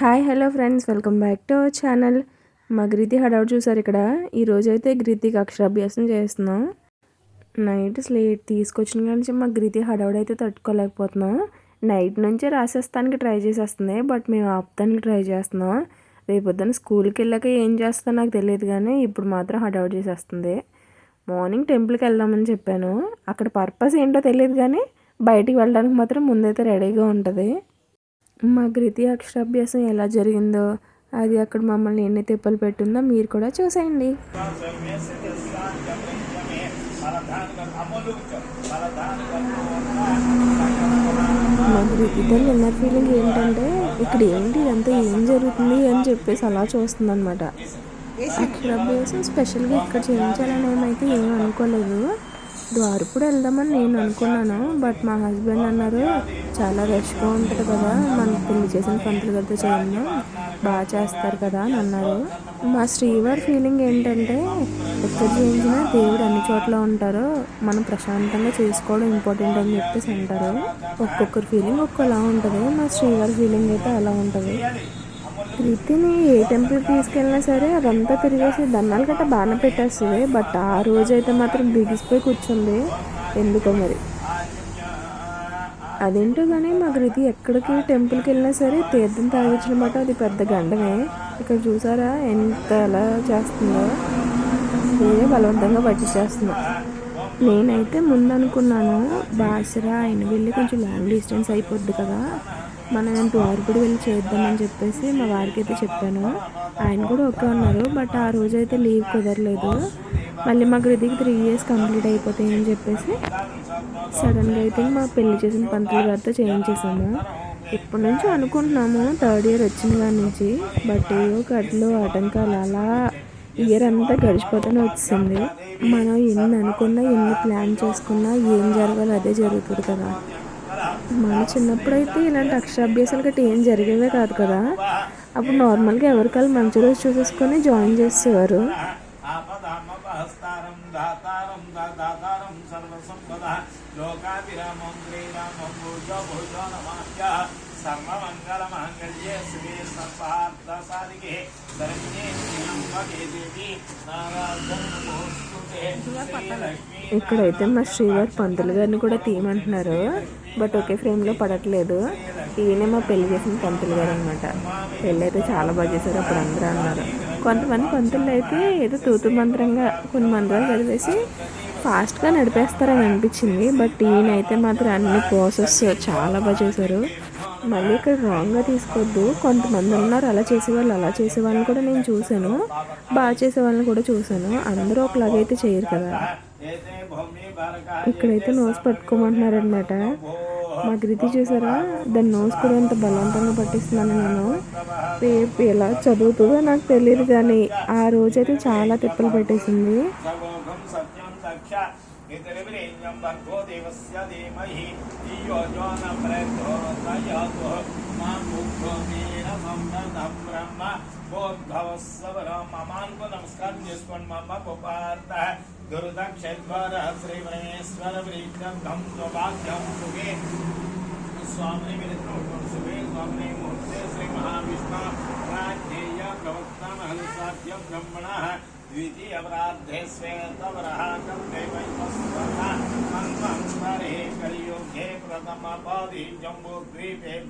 Hi hello friends. Welcome back to our channel. మా గ్రీతి హడౌట్ చూసారు ఇక్కడ. ఈరోజు అయితే గ్రీతికి అక్షరాభ్యాసం చేస్తున్నాం. నైట్ స్లేట్ తీసుకొచ్చిన కానీ మా గ్రీతి హడౌడ్ అయితే తట్టుకోలేకపోతున్నాం. నైట్ నుంచే రాసేస్తానికి ట్రై చేసేస్తుంది బట్ మేము ఆపుతానికి ట్రై చేస్తున్నాం. రేపొద్దున స్కూల్కి వెళ్ళాక ఏం చేస్తా నాకు తెలియదు కానీ ఇప్పుడు మాత్రం హడౌట్ చేసేస్తుంది. మార్నింగ్ టెంపుల్కి వెళ్దామని చెప్పాను. అక్కడ పర్పస్ ఏంటో తెలియదు కానీ బయటికి వెళ్ళడానికి మాత్రం ముందైతే రెడీగా ఉంటుంది. మా కృతి అక్షరాభ్యాసం ఎలా జరిగిందో అది అక్కడ మమ్మల్ని ఎన్ని తిప్పలు పెట్టిందో మీరు కూడా చూసేయండి. మా కృతితో నిన్న ఫీలింగ్ ఏంటంటే ఇక్కడ ఏంటి ఇదంతా ఏం జరుగుతుంది అని చెప్పేసి అలా చూస్తుంది అనమాట అక్షరాభ్యాసం స్పెషల్గా ఇక్కడ చేయించాలని ఏమైతే ఏం అనుకోలేదు. ద్వారపూడి వెళ్దామని నేను అనుకున్నాను బట్ మా హస్బెండ్ అన్నారు చాలా రష్గా ఉంటుంది కదా మన పెళ్ళి చేసిన పంతులు కదా చేయను బాగా చేస్తారు కదా అని అన్నారు. మా శ్రీవారి ఫీలింగ్ ఏంటంటే ఎక్కడ చేయించినా దేవుడు అన్ని చోట్ల ఉంటారు మనం ప్రశాంతంగా చేసుకోవడం ఇంపార్టెంట్ అని చెప్పేసి అంటారు. ఒక్కొక్కరి ఫీలింగ్ ఒక్కోలా ఉంటుంది మా శ్రీవారి ఫీలింగ్ అయితే అలా ఉంటుంది. ప్రీతిని ఏ టెంపుల్కి తీసుకెళ్ళినా సరే అదంతా తిరిగేసి దండాలు గట్ట బాగానే పెట్టేస్తుంది. బట్ ఆ రోజు అయితే మాత్రం బిగిసిపోయి కూర్చుంది. ఎందుకో మరి. అదేంటో కానీ మా కృతి ఎక్కడికి టెంపుల్కి వెళ్ళినా సరే తీర్థం తాగించడం అది పెద్ద గండమే. ఇక్కడ చూసారా ఎంత ఎలా చేస్తుందో. నేనే బలవంతంగా పట్టించేస్తున్నా నేనైతే ముందు అనుకున్నాను బాసరా ఆయన వెళ్ళి కొంచెం లాంగ్ డిస్టెన్స్ అయిపోద్ది కదా. మనం ద్వారకుడి వెళ్ళి చేద్దామని చెప్పేసి మా వారికి అయితే చెప్పాను. ఆయన కూడా ఓకే ఉన్నారు బట్ ఆ రోజు అయితే లీవ్ కుదరలేదు. మళ్ళీ మా గృతికి త్రీ ఇయర్స్ కంప్లీట్ అయిపోతాయి అని చెప్పేసి సడన్గా అయితే మా పెళ్ళి చేసిన పంతులు గారితో చేయించేసాము ఇప్పటి నుంచి అనుకుంటున్నాము థర్డ్ ఇయర్ వచ్చిన దాని నుంచి బట్ ఏవో కట్లు ఆటంకాలు అలా ఇయర్ అంతా గడిచిపోతూనే వచ్చింది. మనం ఎన్ని అనుకున్నా ఎన్ని ప్లాన్ చేసుకున్నా ఏం జరగాలో అదే జరుగుతుంది కదా. మన చిన్నప్పుడు అయితే ఇలాంటి అక్షరాభ్యాసాలు గట్టి ఏం జరిగేవే కాదు కదా. అప్పుడు నార్మల్గా ఎవరికాలు మంచి రోజు చూసేసుకొని జాయిన్ చేసేవారు. సర్వమంగళమాంగళ్యే శివే సర్వార్థ సాధికే శరణ్యే దేవి ఇక్కడైతే మా శ్రీవారి పంతులు గారిని కూడా తీయమంటున్నారు. బట్ ఒకే ఫ్రేమ్లో పడట్లేదు. ఈయన మా పెళ్ళి చేసిన పంతులు గారు అనమాట పెళ్ళి అయితే చాలా బాగా చేశారు. అప్పుడు అందరూ అన్నారు. కొంతమంది పంతులు అయితే ఏదో తూతు మంత్రంగా కొన్ని మంత్రాలు చదివేసి ఫాస్ట్గా నడిపేస్తారని అనిపించింది. బట్ ఈయన అయితే మాత్రం అన్ని ప్రాసెస్ చాలా బాగా చేశారు. మళ్ళీ ఇక్కడ రాంగ్గా తీసుకోవద్దు కొంతమంది ఉన్నారు. అలా చేసేవాళ్ళు అలా చేసే వాళ్ళని కూడా నేను చూశాను. బాగా చేసే వాళ్ళని కూడా చూశాను. అందరూ ఒకలాగైతే చేయరు కదా. ఇక్కడైతే నోస్ పట్టుకోమంటున్నారనమాట మా కృతి చూసారా దాని నోస్ కూడా ఎంత బలవంతంగా పట్టిస్తున్నాను నేను రేపు ఎలా చదువుతుందో నాకు తెలియదు కానీ ఆ రోజైతే చాలా తిప్పలు పెట్టేసింది इतरिवरेण्यं भर्गो देवस्य धीमहि धियो यो न प्रचोदयातु मां मुग्धो वीरममृतं ब्रह्म बोद्धवस्सवरं ममान्को नमस्कार చేసుకోండి మమ్మ పుపార్త దుర్దక్షద్వార गुरुदक्षेद्वारः श्रीवरेश्वरवृक्षं स्वामी विनित्रों सुखे स्वामी मूर्ते श्रीमहाविष्णु। प्राज्ञेय प्रवक्तं हंसाभ्य ब्रह्मणः। द्वितीयपराध्ये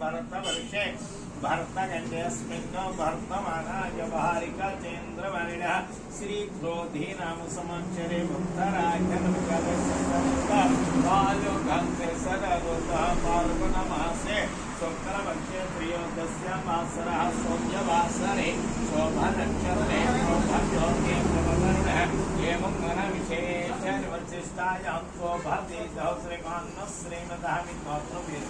भरतवर्षे। भर्तगण्यस्मिन्नो भर्तमानाजव्हारिकचेन्द्रवर्णः श्रीक्रोधीनामसमक्षरे भक्तराजनुगदशलोकङ्के सरलोकः पार्वणमासे शुक्लपक्षे त्रयोदश्यवासरः सौम्यवासरे शोभते सहस्रकान्न श्रीमतः विद्वात्मभिः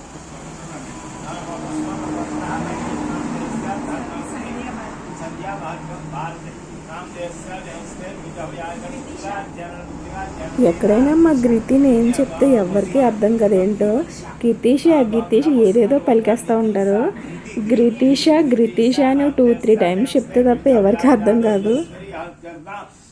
सन्ध्याभाग्यं भारते ఎక్కడైనా మా గ్రితిని ఏం చెప్తే ఎవరికి అర్థం కదేంటో గితీష్ గితీష్ ఏదేదో పలికేస్తూ ఉంటారు గ్రితీష గ్రితీష అని టూ త్రీ టైమ్స్ చెప్తే తప్ప ఎవరికి అర్థం కాదు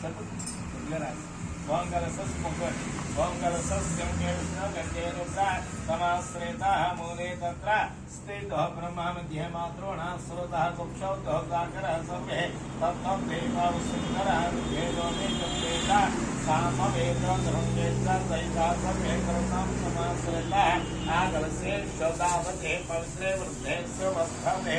Săpătărați. Vom gălăsăți pocări. Vom gălăsăți semnelșnă gătierupra. Tamastreta hamuretatra. Stetoh brahmamitye matrona srotah kupshautoh dakara sarve. Tattam devav sundara vedo nekapeta. सामवेद्र धृंगेन्द्र दयिता Sarvendra समाश्रय आगल से शोदावते पवित्रे वृद्धे स्वस्थे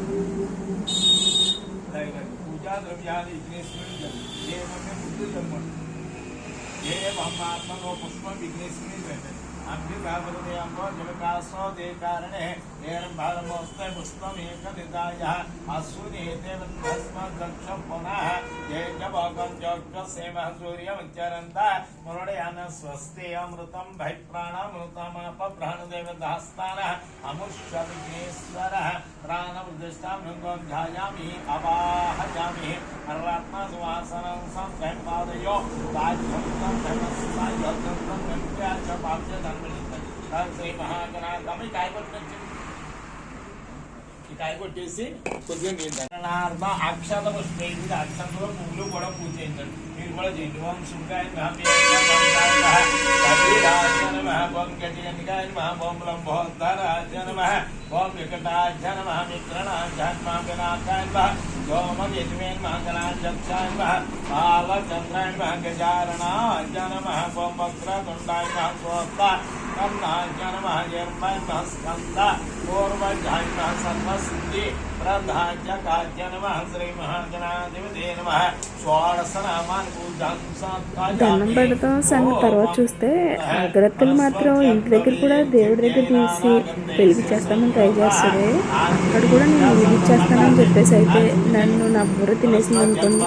చేయాలి పూజా ద్రవ్యాన్ని విఘ్నేశ్వరుని ఏమన్నా ముందు చెప్పండి ఏ మహాత్మనో పుష్పం విఘ్నేశ్వరుని పెట్టండి అభ్యుగాభృతే అంబో జలకాసో దే కారణే एरम्भारमोस्ते पुष्पमेकनिदायः अश्विनेते ब्रह्मस्मद्दक्षं पुनः ये च भोगं योग्यसेवः सूर्यमुच्चरन्तः मुरुडयानः स्वस्ति अमृतं भैप्राणामृतमपप्राणदेवतास्थानः अमुष्यविघ्नेश्वरः प्राणप्रतिष्ठां भृङ्गों ध्यायामि अवाहयामि सर्वात्मा सुवासनं संसैपादयो కొట్టేసి కొద్దిగా నీళ్ళు తాగండి. అక్షత పుష్పే ఇది అక్షతలో పువ్వులు కూడా పూజ చేయించండి మీరు కూడా చేయండి ఓం శుభాయ ఓం గజగనికాయ నమ ఓం లంబోద్ధరాజ నమ ఓం వికటాజ నమ మిత్రణాజ నమ వినాకాయ నమ ఓం యజ్మే నమ గణాజక్షాయ నమ బాలచంద్రాయ నమ గజారణాజ నమ ఓం వక్రతుండాయ నమ స్వస్త జన్మ జన్మ స్కంద పూర్వజాయ సర్వసిద్ధి ప్రధాజ శ్రీ మహాజనాధిపతి నమ షోడశ నామాని దండం పెడతాం సంగతి తర్వాత చూస్తే అగరత్తులు మాత్రం ఇంటి దగ్గర కూడా దేవుడి దగ్గర తీసి వెలిగించేస్తామని ట్రై చేస్తుంది అక్కడ కూడా నేను వెలిగించేస్తానని చెప్పేసి అయితే నన్ను నా బుర్ర తినేసింది అనుకోండి.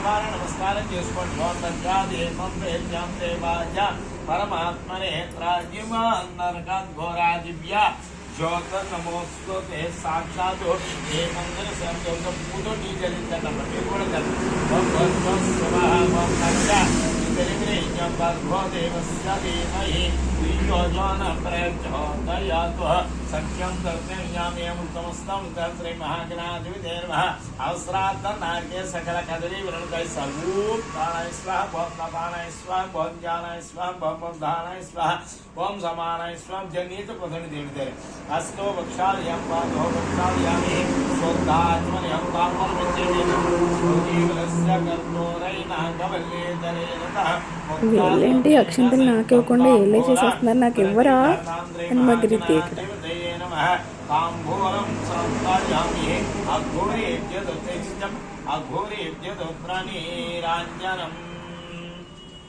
शिवाय नमस्कार मंत्रे परमात्मने त्राजिमान्नरकाद्घोरादिव्या ज्योतिर्नमोऽस्तु ते साक्षात् हे। मन्दिरसर्गं पूतो डीजलितनं निर्गुणकं स्वः मम देवस्य देमहि सख्यं दर्शयाम्यहम् उत्तमस्तं तत्रे महागणाधिपतिर्मः अवस्राद्धनार्गे सकलकदलीवृणुतै सर्वूत्थानाय स्वः ॐ तपानाय स्वः ॐ ज्ञानाय स्वः ॐ बन्धानाय स्वः ॐ समानाय स्वं जनीतप्रसन्नदेवते अस्तो वक्षालयं पादो वक्षालयामि श्रोद्धात्मनयं तामर्वचेमि जीवनस्य कर्तोरैनः कवल्येतरेणतः వీళ్ళేంటి అక్షంతలు నాకు ఇవ్వకుండా ఏళ్ళే చేసేస్తున్నారు నాకు ఇవ్వరా అని మా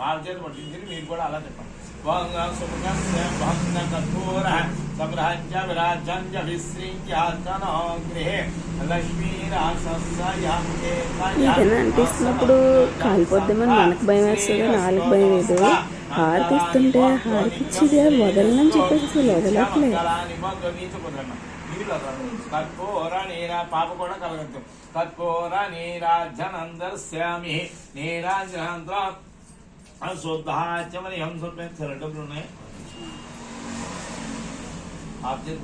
వాళ్ళ పట్టించి మీరు కూడా అలా చెప్పండి కఠోర ఏదైనా అనిపిస్తున్నప్పుడు కాలిపోద్దామని మనకు భయం వేస్తుంది? నాలుగు భయం లేదు హారతి ఇస్తుంటే హారతి ఇచ్చేది వదలని చెప్పేసి అసలు వదలట్లేదు కర్పూర నీరా పాప కూడా కలగద్దు. కర్పూర నీరాజనందర్శ్యామి నీరాజనంతో శుద్ధాచమని డబ్బులు ఉన్నాయి ఆబ్జెక్ట్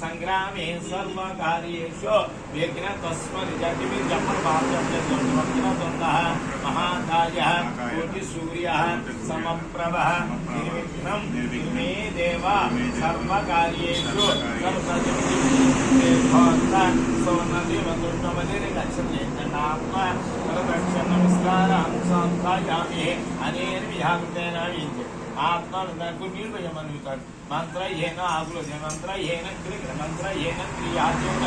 संग्रामे सर्वकार्येषु विघ्नतस्मरिजटिविजपभाव्यव्यजोद्वक्त्रद्वन्द्वः महाकायः कोटिसूर्यः, समप्रभः, निर्विघ्नं, मे देव, सर्वकार्येषु सुवर्णदेवतुष्टबलिर्गच्छन्नात्मा प्रदक्षिणं स्नानं सान्धायामि अनेर्विहाकृतेन विद्यते మే దేవ సర్వకార్యేషు సర్వసర్వమతిర్గచ్చన్నాత్మ ప్రదక్షిణ నమస్కారం సంతాయామి అనేర్విహాకృతేన విద్య ఆత్మ నాకు నీళ్ళు పోయమని మంత్ర ఏన ఆకులు మంత్ర ఏన క్రియ మంత్ర ఏన క్రియాచేన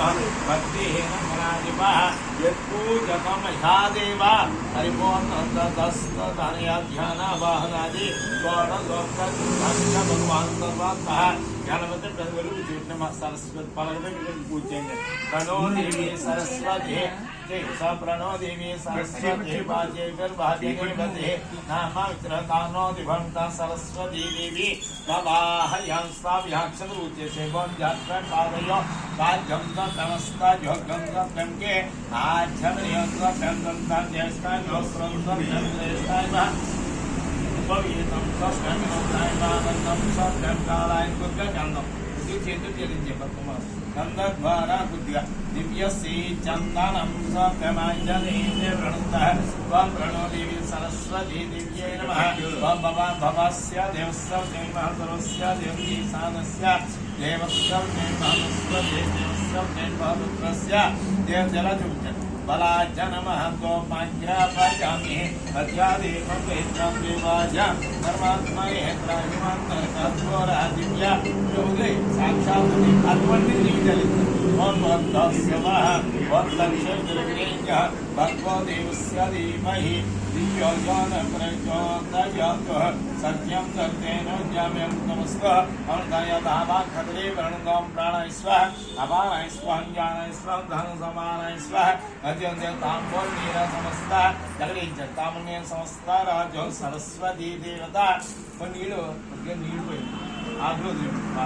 భక్తి ఏన మనాధిప యత్పూజక మహాదేవ హరిమోనంద దస్త ధనయ ధ్యాన వాహనాది గోడ లోక భగవాన్ సర్వాత్మ గణపతి ప్రజలు చూసిన సరస్వతి పలకట పూజ చేయండి ప్రణో దేవి సరస్వతి స ప్రణో దేవి సరస్వతి బాజే గర్భాజే గణపతి నామ విగ్రహతానో దివంత సరస్వతి దేవి బాహయం స్థావ్యాక్షర ఉచ్యసే గోం జాత్ర పాదయో రాజ్యం నమస్తా యోగం గంగే ఆధ్యం యోగ గంగం జ్యేష్ఠ యోస్రం జ్యేష్ఠ ఉపవీతం స్వస్కరణం సాయిబాబంధం స్వస్కం కాలాయన కొద్దిగా గంధం ఇది చేతులు చెల్లించే బతుకమ్మ గంధ दिव्यस्य चन्दनं सप्तमाञ्जनेन्द्रवृणुतः त्वं प्रणो देवी सरस्वती दिव्यै नमः। त्वं भवा भवस्य देवस्य देवः देवी सानस्य देवस्य देवः स्वदेवस्य देवः देवजलजुञ्जन बलाज्ज नमः गोपाञ्चापयामि अध्यादेवं वेत्रं देवाजां सर्वात्मने प्राणिमान्तरकत्वरादिव्या योगे साक्षात् अद्वन्निधि चलितम् भगवद्भक्तस्य वः भक्तक्षेत्रग्रेज्यः भगवदेवस्य धीमहि। सत्यम सत्येन ज्ञाम्यम नमस्त अनुदायतावाखदरे वर्णगम प्राणाय स्वः अपानाय स्वः ज्ञानाय स्वः धन समानाय स्वः अत्यन्ताम्बोल नीर समस्त जगदे जगतामन्य समस्त राजो सरस्वती देवता पर नीलो नीलो आधो देवता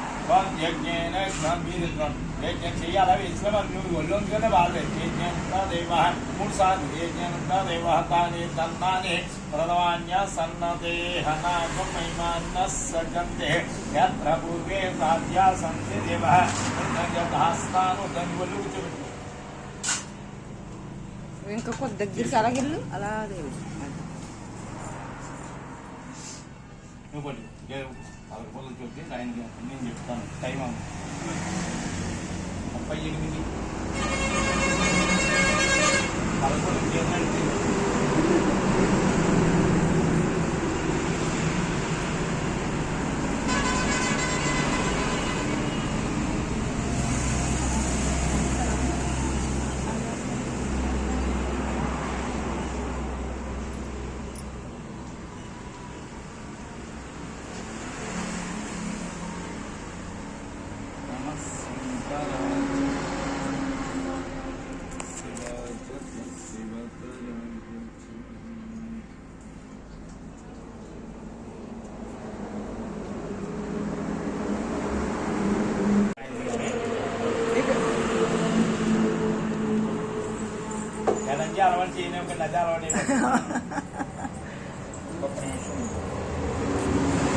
స్వప్రసన్న వరదాపవంతు సహస్రవరమా దేవి సతమూల సతాంకుర సర్వగం నరకం మే పాపం గోపాద్యో సప్రాణాసి సార్ పల్లెం పై చెప్తారు పెట్టండి వాళ్ళు యజ్ఞేన గంభీరిత్వం యజ్ఞం చేయాలా ఇస్లాం నువ్వు ఒళ్ళొంది కదా వాళ్ళే యజ్ఞంత దేవ మూడు సార్లు యజ్ఞంత దేవ తాని తన్నాని ప్రధవాన్య సన్నదేహ నాగం మహిమాన్న సజంతే యత్ర పూర్వే సాధ్యా సంతి దేవ యథాస్థాను దాని ఒళ్ళు కూర్చోబెట్టు ఇంకా కొద్ది దగ్గరికి అలాగెళ్ళు అలాగే నువ్వు పట్టు పదకొండు రోజులు చూస్తే ఆయన నేను చెప్తాను. టైం ముప్పై ఎనిమిది. పదకొండు ఏంటంటే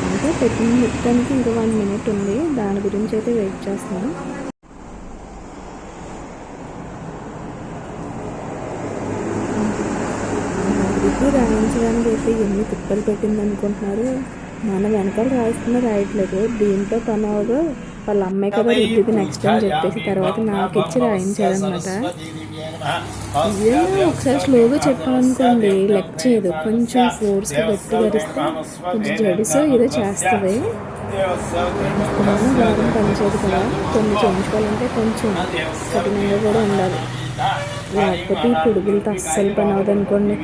అంటే పెట్టిన మొత్తానికి ఇంకా వన్ మినిట్ ఉంది. దాని గురించి అయితే వెయిట్ చేస్తాను ఇది రాయించడానికి అయితే ఎన్ని తిప్పలు పెట్టింది అనుకుంటున్నారు మన వెనకాల రాయిస్తున్న రాయట్లేదు దీంతో పని అవదు వాళ్ళ అమ్మాయి కదా రుద్దిది నెక్స్ట్ అని చెప్పేసి తర్వాత నాకు ఇచ్చి రాయించారనమాట ఒకసారి స్లోగా చెప్పామనుకోండి లెక్క చేయదు కొంచెం ఫోర్స్గా గట్టి గరిస్తే కొంచెం జడిసో ఏదో చేస్తుంది మనం పనిచేయదు కదా కొన్ని చేయించుకోవాలంటే కొంచెం కఠినంగా కూడా ఉండాలి లేకపోతే ఈ పొడుగులతో అస్సలు పని అవ్వదు అనుకోండి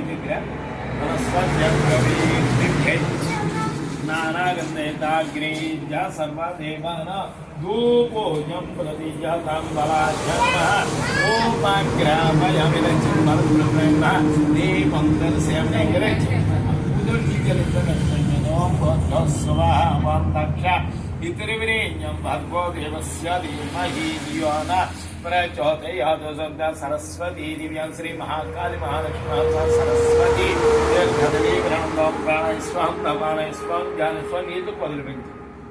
సర్వదేవాన ధూపోజం ప్రతిజాతం బలాజన్మ రూపాగ్రామయమిద చిన్మల దీపం దర్శయమే గ్రహ పితృవిరేణ్యం భర్గో ధీమహి ధియో న ప్రచోదయాత్ సద్ద సరస్వతి దివ్యాం శ్రీ మహాకాళి మహాలక్ష్మీ సరస్వతి దీర్ఘదవీ ప్రాణైస్వం ప్రాణైస్వం జ్ఞానస్వం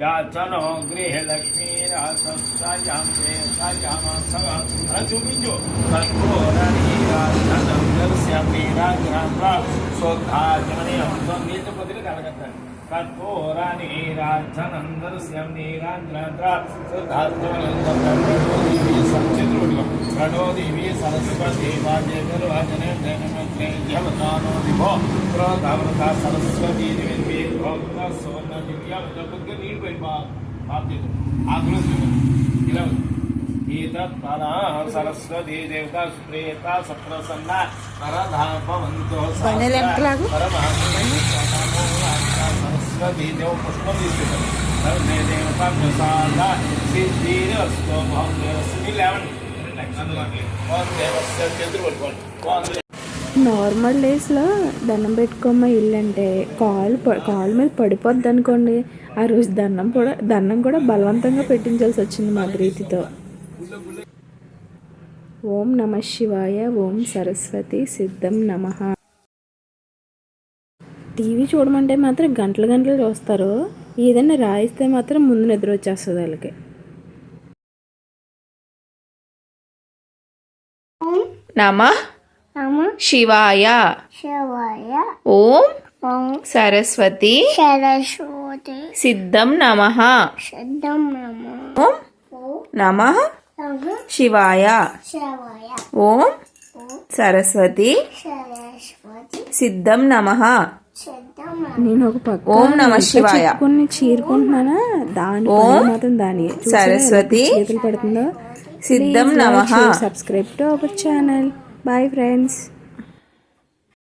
यातनो गृहलक्ष्मीरासस्सायां ते सायामासवासुभिजो तत्कोरणीराधनं दर्श्यामि राजरात्रा स्वधा जनयं त्वं नीतपदिरे कालकत्ता శోద్ధాచమనీయం సంచిత్రుడు ప్రణోదేవి సరస్వతి వాజేతరు వాజనే జనమేజ్ఞవతానో దివో ప్రోధావృత సరస్వతి భోక్త సోన దివ్య బుద్ధ నీళ్ళు పోయి బాప్తి ఆకులు ఇలా సరస్వతి దేవత సుప్రేత సప్రసన్న పరధాపవంతో బండెలు ఎంతలాగు? సరస్వతి దేవ పుష్పం తీసుకుంటారు సర్వే దేవత ప్రసాద సిద్ధిరస్తో భవం దేవస్ని లేవండి ఓం దేవస్య చేతులు పట్టుకోండి ఓం దే- నార్మల్ డేస్లో దండం పెట్టుకోమ్మ ఇల్లు అంటే కాలు కాలు మీద పడిపోద్ది అనుకోండి. ఆ రోజు దండం కూడా దండం కూడా బలవంతంగా పెట్టించాల్సి వచ్చింది మా ప్రీతితో. ఓం నమ శివాయ ఓం సరస్వతి సిద్ధం నమ. టీవీ చూడమంటే మాత్రం గంటలు గంటలు చూస్తారు. ఏదైనా రాయిస్తే మాత్రం ముందు నిద్ర వచ్చేస్తుంది వాళ్ళకి. నమ? నమ. శివాయ. శివాయ. ఓం. ఓం. సరస్వతి. సరస్వతి. సిద్ధం నమ. సిద్ధం నమ. ఓం. నమ. నమ. శివాయ. శివాయ. ఓం. ఓం. సరస్వతి. సరస్వతి. సిద్ధం నమ. నేను ఒక పక్క ఓం నమః శివాయ. చెప్పుకొని చీరుకుంటున్నానా దాని మాత్రం దాని సరస్వతి. చేతులు పడుతుందో సిద్ధం నమః subscribe to our channel bye friends